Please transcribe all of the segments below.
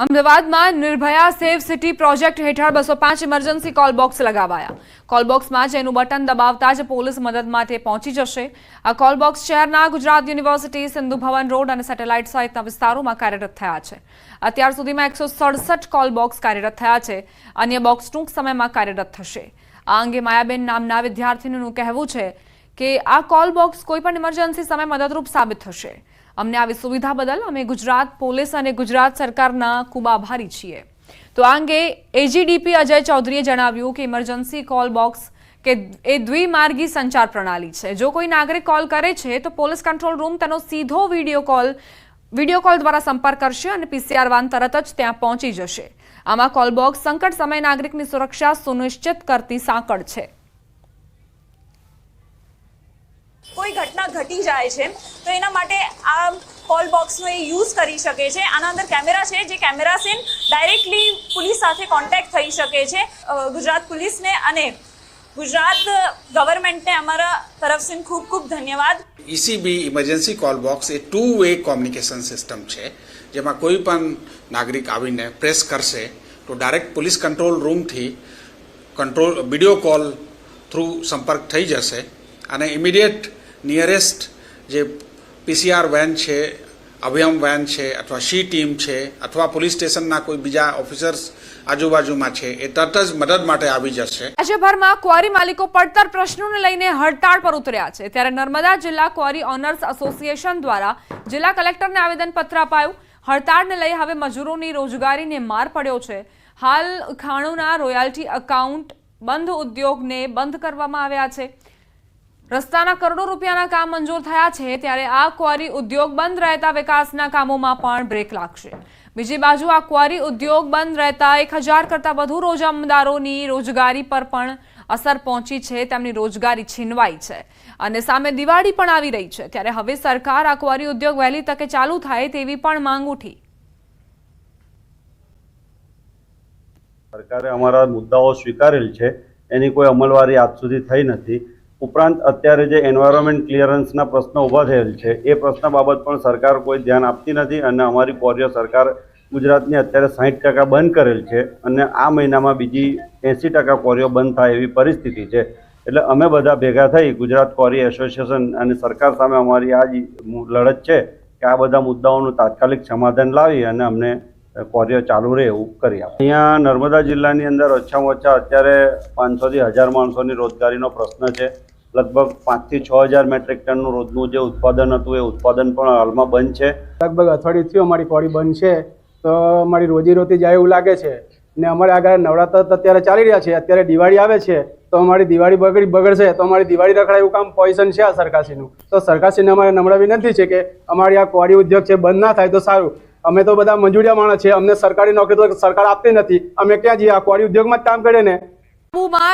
અમદાવાદમાં Nirbhaya safe city project હેઠળ બસો પાંચ ઇમરજન્સી કોલ બોક્સ લગાવાયા. કોલ બોક્સમાં જેનું બટન દબાવતા જ પોલીસ મદદ માટે પહોંચી જશે. આ કોલ બોક્સ શહેરના ગુજરાત યુનિવર્સિટી સિંધુ ભવન રોડ અને સેટેલાઇટ સહિતના વિસ્તારોમાં કાર્યરત થયા છે. અત્યાર સુધીમાં એકસો સડસઠ કોલ બોક્સ કાર્યરત થયા છે. અન્ય બોક્સ ટૂંક સમયમાં કાર્યરત થશે. આ અંગે માયાબેન નામના વિદ્યાર્થીનું કહેવું છે કે આ કોલ બોક્સ કોઈપણ ઇમરજન્સી સમયે મદદરૂપ સાબિત થશે. અમને આવી સુવિધા બદલ અમે ગુજરાત પોલીસ અને ગુજરાત સરકારના ખૂબ આભારી છીએ. તો આ અંગે એજીડીપી અજય ચૌધરીએ જણાવ્યું કે ઇમરજન્સી કોલ બોક્સ કે એ દ્વિમાર્ગી સંચાર પ્રણાલી છે. જો કોઈ નાગરિક કોલ કરે છે, તો પોલીસ કંટ્રોલ રૂમ તેનો સીધો વીડિયો કોલ વીડિયો કોલ દ્વારા સંપર્ક કરશે અને પીસીઆર વાન તરત જ ત્યાં પહોંચી જશે. આમાં કોલ બોક્સ સંકટ સમયે નાગરિકની સુરક્ષા સુનિશ્ચિત કરતી સાંકળ છે. કોઈ ઘટના ઘટી જાય છે, તો એના માટે આ કોલ બોક્સનો એ યુઝ કરી શકે છે. આના અંદર કેમેરા છે, જે કેમેરા સીન ડાયરેક્ટલી પોલીસ સાથે કોન્ટેક્ટ થઈ શકે છે. ગુજરાત પોલીસને અને ગુજરાત ગવર્મેન્ટને અમારા તરફથી ખૂબ ખૂબ ધન્યવાદ. ઈસીબી ઇમરજન્સી કોલ બોક્સ એ ટુ વે કોમ્યુનિકેશન સિસ્ટમ છે, જેમાં કોઈ પણ નાગરિક આવીને પ્રેસ કરશે, તો ડાયરેક્ટ પોલીસ કંટ્રોલ રૂમથી કંટ્રોલ વીડિયો કોલ થ્રુ સંપર્ક થઈ જશે અને ઇમિડિયેટ નિયરેસ્ટ જે પીસીઆર વેન છે અભયમ વેન છે, અથવા શી ટીમ છે, અથવા પોલીસ સ્ટેશનના કોઈ બીજા ઓફિસર્સ આજુબાજુમાં છે, એ તરત જ મદદ માટે આવી જશે. રાજ્યભરમાં ક્વારી માલિકો પડતર પ્રશ્નોને લઈને હડતાળ પર ઉતર્યા છે. ત્યારે નર્મદા જિલ્લા ક્વારી ઓનર્સ એસોસિએશન દ્વારા જિલ્લા કલેક્ટરને આવેદનપત્ર અપાયું. હડતાળને લઈ હવે મજૂરોની રોજગારીને માર પડ્યો છે. હાલ ખાણુના રોયલ્ટી એકાઉન્ટ બંધ ઉદ્યોગને બંધ કરવામાં આવ્યા છે. રસ્તાના કરોડો રૂપિયાના કામ મંજૂર થયા છે ત્યારે આ ક્વારી ઉદ્યોગ બંધ રહેતા વિકાસના કામોમાં પણ બ્રેક લાગશે. બીજી બાજુ આ ક્વારી ઉદ્યોગ બંધ રહેતા એક હજાર કરતાં વધુ રોજામદારોની રોજગારી પર પણ અસર પહોંચી છે, તેમની રોજગારી છીનવાઈ છે. અને સામે દિવાળી પણ આવી રહી છે, ત્યારે હવે સરકાર આ ક્વારી ઉદ્યોગ વહેલી તકે ચાલુ થાય તેવી પણ માંગ ઉઠી. સરકારે અમારા મુદ્દાઓ સ્વીકારેલ છે, એની કોઈ અમલવારી આજ સુધી થઈ નથી. ઉપરાંત અત્યારે જે એન્વાયરમેન્ટ ક્લિયરન્સના પ્રશ્નો ઊભા થયેલ છે, એ પ્રશ્ન બાબત પણ સરકાર કોઈ ધ્યાન આપતી નથી અને અમારી કોરિયો સરકાર ગુજરાતની અત્યારે સાહીઠ ટકા બંધ કરેલ છે અને આ મહિનામાં બીજી એંસી ટકા કોરિયો બંધ થાય એવી પરિસ્થિતિ છે. એટલે અમે બધા ભેગા થઈ ગુજરાત કોરી એસોસિએશન અને સરકાર સામે અમારી આ લડત છે કે આ બધા મુદ્દાઓનું તાત્કાલિક સમાધાન લાવી અને અમને કોરિયો ચાલુ રહે એવું કરી આપે. અહીંયા નર્મદા જિલ્લાની અંદર ઓછામાં ઓછા અત્યારે પાંચસોથી હજાર માણસોની રોજગારીનો પ્રશ્ન છે. લગભગ પાંચથી છ હજાર મેટ્રિક ટનનું રોજનું જે ઉત્પાદન હતું, એ ઉત્પાદન પણ હાલમાં બંધ છે. લગભગ અઠવાડિયું અમારી કોડી બંધ છે, તો અમારી રોજીરોટી જાય એવું લાગે છે. ને અમારે આગળ નવરાત્ર અત્યારે ચાલી રહ્યા છે, અત્યારે દિવાળી આવે છે, તો અમારી દિવાળી બગડી, બગડશે, તો અમારી દિવાળી રખડાય એવું કામ પોઈઝન છે આ સરકારશ્રીનું. તો સરકારશ્રીને અમારે નમ્ર વિનંતી છે કે અમારી આ કોડી ઉદ્યોગ છે, બંધ ના થાય તો સારું. અમે તો બધા મંજૂરિયા માણસ છે અમને સરકારી નોકરી તો સરકાર આપતી નથી. અમે ક્યાં જઈએ? આ કોળી ઉદ્યોગમાં જ કામ કરીએ ને.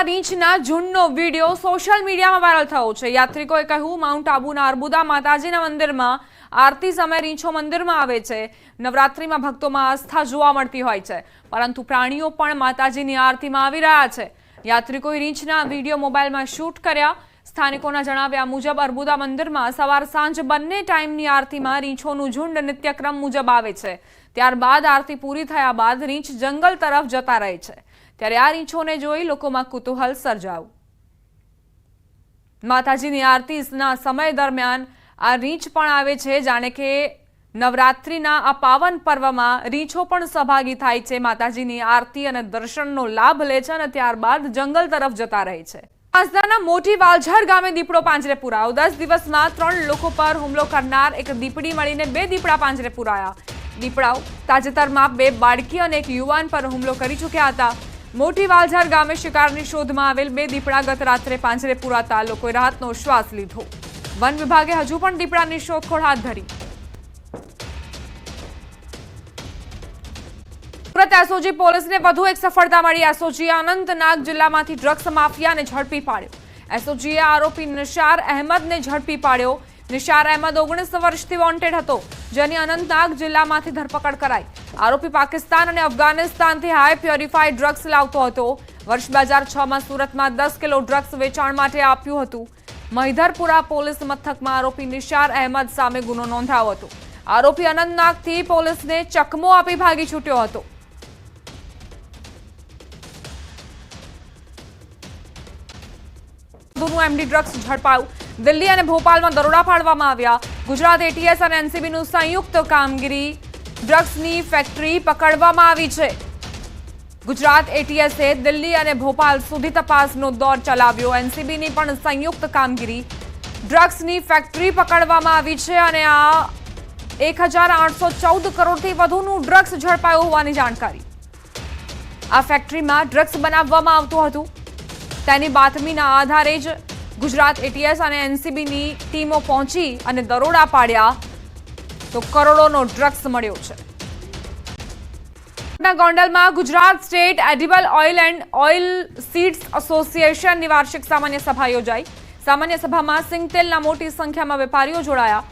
રીંછના ઝુંડનો વીડિયો સોશિયલ મીડિયામાં વાયરલ થયો છે. યાત્રિકોએ કહ્યું, માઉન્ટ આબુના અર્બુદા માતાજીના મંદિરમાં આરતી સમયે રીંછો મંદિરમાં આવે છે. નવરાત્રિમાં ભક્તોમાં આસ્થા જોવા મળતી હોય છે. પરંતુ પ્રાણીઓ પણ માતાજીની આરતીમાં આવી રહ્યા છે. યાત્રિકોએ રીંછના વીડિયો મોબાઈલમાં શૂટ કર્યા. સ્થાનિકોના જણાવ્યા મુજબ અર્બુદા મંદિરમાં સવાર સાંજ બંને ટાઈમની આરતીમાં રીંછોનું ઝુંડ નિત્યક્રમ મુજબ આવે છે. ત્યારબાદ આરતી પૂરી થયા બાદ રીંછ જંગલ તરફ જતા રહે છે. ત્યારે આ રીંછોને જોઈ લોકોમાં કુતૂહલ સર્જાયું. માતાજીની આરતીના સમય દરમિયાન આ રીંછ પણ આવે છે. જાણે કે નવરાત્રિના આ પાવન પર્વમાં રીંછો પણ સહભાગી થાય છે. માતાજીની આરતી અને દર્શનનો લાભ લે છે અને ત્યારબાદ જંગલ તરફ જતા રહે છે. આજદાના મોટી વાલઝર ગામે દીપડો પાંજરે પુરાયો. દસ દિવસમાં ત્રણ લોકો પર હુમલો કરનાર એક દીપડી મળીને બે દીપડા પાંજરે પુરાયા. દીપડાઓ તાજેતરમાં બે બાળકી અને એક યુવાન પર હુમલો કરી ચૂક્યા હતા. મોટી વાલઝર ગામે શિકારની શોધમાં આવેલ બે દીપડા ગત રાત્રે પાંજરે પુરાતા લોકોએ રાહતનો શ્વાસ લીધો. વન વિભાગે હજુ પણ દીપડાની શોધખોળ હાથ ધરી. સુરત એસઓજી પોલીસને વધુ એક સફળતા મળી. એસઓજીએ અનંતનાગ જિલ્લામાંથી ડ્રગ્સ માફિયાને ઝડપી પાડ્યો. એસઓજીએ આરોપી નિશાર અહેમદને ઝડપી પાડ્યો. નિશાર અહેમદ ઓગણીસ વર્ષથી વોન્ટેડ હતો, જેની અનંતનાગ જિલ્લામાંથી ધરપકડ કરાઈ. આરોપી પાકિસ્તાન અને અફઘાનિસ્તાનથી હાઈ પ્યોરિફાઈડ ડ્રગ્સ લાવતો હતો. વર્ષ બે હજાર છમાં સુરતમાં દસ કિલો ડ્રગ્સ વેચાણ માટે આપ્યું હતું. મહિધરપુરા પોલીસ મથકમાં આરોપી નિશાર અહેમદ સામે ગુનો નોંધાયો હતો. આરોપી અનંતનાગથી પોલીસને ચકમો આપી ભાગી છૂટ્યો હતો. વધુનું એમડી ડ્રગ્સ ઝડપાયું. દિલ્હી અને ભોપાલમાં દરોડા પાડવામાં આવ્યા. ગુજરાત એટીએસ અને એનસીબીનું સંયુક્ત કામગીરી ડ્રગ્સની ફેક્ટરી પકડવામાં આવી છે. ગુજરાત એટીએસે દિલ્હી અને ભોપાલ સુધી તપાસનો દોર ચલાવ્યો. એનસીબીની પણ સંયુક્ત કામગીરી ડ્રગ્સની ફેક્ટરી પકડવામાં આવી છે અને આ એક હજાર આઠસો ચૌદ કરોડથી વધુનું ડ્રગ્સ ઝડપાયું હોવાની જાણકારી. આ ફેક્ટરીમાં ડ્રગ્સ બનાવવામાં આવતું હતું. તેની બાતમીના આધારે જ ગુજરાત એટીએસ અને એનસીબીની ટીમો પહોંચી અને દરોડા પાડ્યા તો કરોડોનો ડ્રગ્સ મળ્યો છે. ગોંડલમાં Gujarat state edible oil and oil seeds એસોસિએશનની વાર્ષિક સામાન્ય સભા યોજાઈ. સામાન્ય સભામાં સિંગતેલના મોટી સંખ્યામાં વેપારીઓ જોડાયા.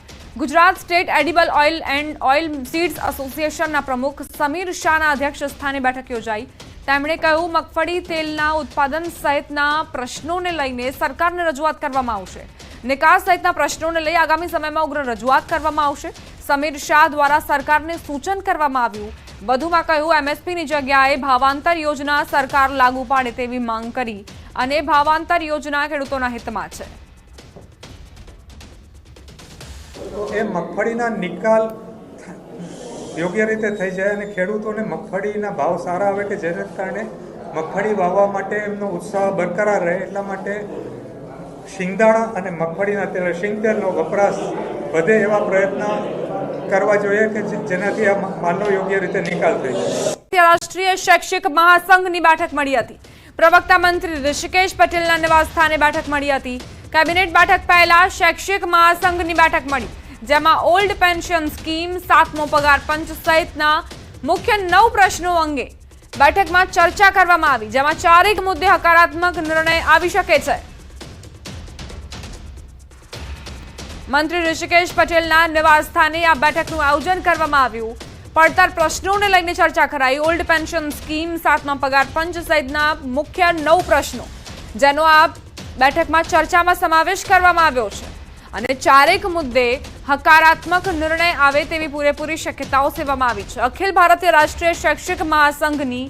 Gujarat state edible oil and oil seeds એસોસિએશનના પ્રમુખ સમીર શાહના અધ્યક્ષ સ્થાને બેઠક યોજાઈ. તેમણે કહ્યું, મગફળી, તેલના ઉત્પાદન સહિતના પ્રશ્નોને લઈને સરકારને રજૂઆત કરવામાં આવશે. નિકાસ સહિતના પ્રશ્નોને લઈ આગામી સમયમાં ઉગ્ર રજૂઆત કરવામાં આવશે. સમીર શાહ દ્વારા સરકારને સૂચન કરવામાં આવ્યું. વધુમાં કહ્યું, એમએસપીની જગ્યાએ ભાવાંતર યોજના સરકાર લાગુ પાડે તેવી માંગ કરી અને ભાવાંતર યોજના ખેડૂતોના હિતમાં છે. એ મગફળીના નિકાલ યોગ્ય રીતે થઈ જાય અને ખેડૂતોને મગફળીના ભાવ સારા આવે કે જેને કારણે મગફળી વાવવા માટે એમનો ઉત્સાહ બરકરાર રહે એટલા માટે શિંગદાણા અને મગફળીના તેલ શિંગતેલનો વપરાશ વધે એવા પ્રયત્ન કરવા જોઈએ કે જેનાથી આ માલનો યોગ્ય રીતે નિકાલ થઈ જાય. રાષ્ટ્રીય શૈક્ષિક મહાસંઘની બેઠક મળી હતી. પ્રવક્તા મંત્રી ઋષિકેશ પટેલના નિવાસ સ્થાને બેઠક મળી હતી. કેબિનેટ બેઠક પહેલા શૈક્ષિક મહાસંઘની બેઠક મળી. જેમાં ઓલ્ડ પેન્શન સ્કીમ, સાતમો પગાર પંચ સહિતના મુખ્ય નવ પ્રશ્નો અંગે બેઠકમાં ચર્ચા કરવામાં આવી, જેમાં ચારેક મુદ્દે હકારાત્મક નિર્ણય આવી શકે છે. મંત્રી ઋષિકેશ પટેલના નિવાસસ્થાને આ બેઠકનું આયોજન કરવામાં આવ્યું. પડતર પ્રશ્નોને લઈને ચર્ચા કરાઈ, ઓલ્ડ પેન્શન સ્કીમ, સાતમા પગાર પંચ સહિતના મુખ્ય નવ પ્રશ્નો, જેનો આ બેઠકમાં ચર્ચામાં સમાવેશ કરવામાં આવ્યો છે. અને ચારેક મુદ્દે હકારાત્મક નિર્ણય આવે તેવી પૂરેપૂરી શક્યતાઓ સેવામાં આવી છે. અખિલ ભારતીય રાષ્ટ્રીય શૈક્ષિક મહાસંઘની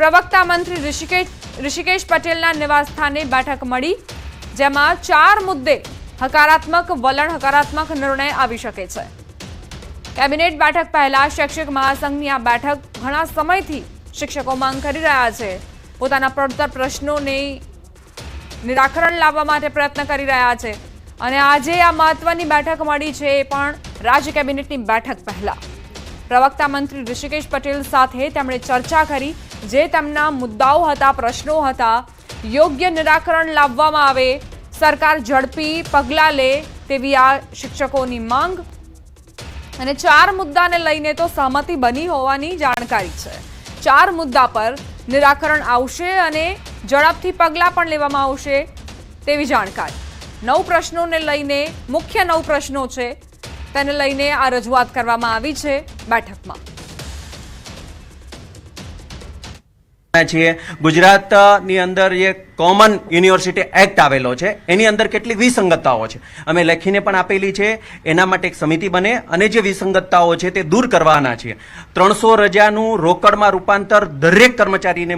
પ્રવક્તા મંત્રી ઋષિકેશ ઋષિકેશ પટેલના નિવાસસ્થાને બેઠક મળી, જેમાં ચાર મુદ્દે હકારાત્મક વલણ, હકારાત્મક નિર્ણય આવી શકે છે. કેબિનેટ બેઠક પહેલા શૈક્ષિક મહાસંઘની આ બેઠક ઘણા સમયથી શિક્ષકો માંગ કરી રહ્યા છે. પોતાના પડતર પ્રશ્નોને નિરાકરણ લાવવા માટે પ્રયત્ન કરી રહ્યા છે. અને આજે આ મહત્વની બેઠક મળી છે એ પણ રાજ્ય કેબિનેટની બેઠક પહેલા. પ્રવક્તા મંત્રી ઋષિકેશ પટેલ સાથે તેમણે ચર્ચા કરી, જે તેમના મુદ્દાઓ હતા, પ્રશ્નો હતા, યોગ્ય નિરાકરણ લાવવામાં આવે, સરકાર ઝડપી પગલાં લે તેવી આ શિક્ષકોની માંગ. અને ચાર મુદ્દાને લઈને તો સહમતિ બની હોવાની જાણકારી છે. ચાર મુદ્દા પર નિરાકરણ આવશે અને ઝડપથી પગલાં પણ લેવામાં આવશે તેવી જાણકારી. નવ પ્રશ્નોને લઈને, મુખ્ય નવ પ્રશ્નો છે, તેને લઈને આ રજૂઆત કરવામાં આવી છે બેઠકમાં. છીએ ગુજરાતની અંદર જે કોમન યુનિવર્સિટી એક્ટ આવેલો છે, એની અંદર કેટલી વિસંગતતાઓ છે. અમે લખીને પણ આપેલી છે, એના માટે એક સમિતિ બને અને જે વિસંગતતાઓ છે તે દૂર કરવાના છીએ ત્રણસો રજાનું રોકડમાં રૂપાંતર દરેક કર્મચારીને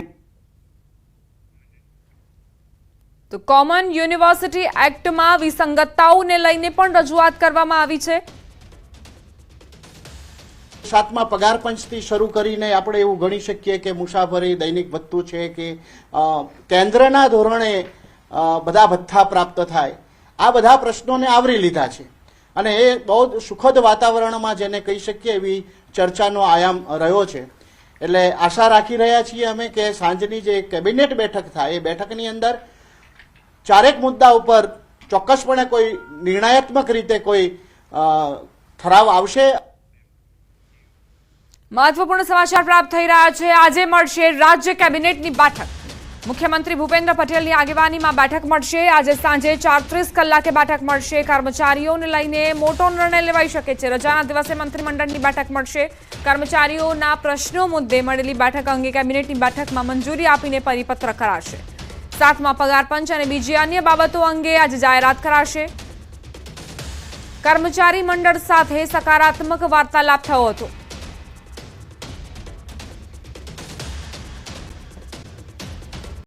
તો કોમન યુનિવર્સિટી એક્ટમાં વિસંગતતાઓને લઈને પણ રજૂઆત કરવામાં આવી છે. સાતમા પગાર પંચથી શરૂ કરીને આપણે એવું ગણી શકીએ કે મુસાફરી દૈનિક ભથ્થું છે કે કેન્દ્રના ધોરણે બધા ભથ્થા પ્રાપ્ત થાય. આ બધા પ્રશ્નોને આવરી લીધા છે. અને એ બહુ સુખદ વાતાવરણમાં જેને કહી શકીએ એવી ચર્ચાનો આયામ રહ્યો છે. એટલે આશા રાખી રહ્યા છીએ અમે કે સાંજની જે કેબિનેટ બેઠક થાય, એ બેઠકની અંદર ચારેક મુદ્દા ઉપર ચોક્કસપણે કોઈ નિર્ણયાત્મક રીતે કોઈ ઠરાવ આવશે. મહત્વપૂર્ણ સમાચાર પ્રાપ્ત થઈ રહ્યા છે. આજે મળશે રાજ્ય કેબિનેટની બેઠક. મુખ્યમંત્રી ભૂપેન્દ્ર પટેલની આગેવાનીમાં બેઠક મળશે. આજે સાંજે ચારત્રીસ કલાકે બેઠક મળશે. કર્મચારીઓને લઈને મોટો નિર્ણય લેવાઈ શકે છે. રજાના દિવસે મંત્રીમંડળની બેઠક મળશે. કર્મચારીઓના પ્રશ્નો મુદ્દે મળેલી બેઠક અંગે કેબિનેટની બેઠકમાં મંજૂરી આપીને પરિપત્ર કરાશે. સાતમા પગાર પંચ અને બીજી અન્ય બાબતો અંગે આજે જાહેરાત કરાશે. કર્મચારી મંડળ સાથે સકારાત્મક વાર્તાલાપ થયો હતો.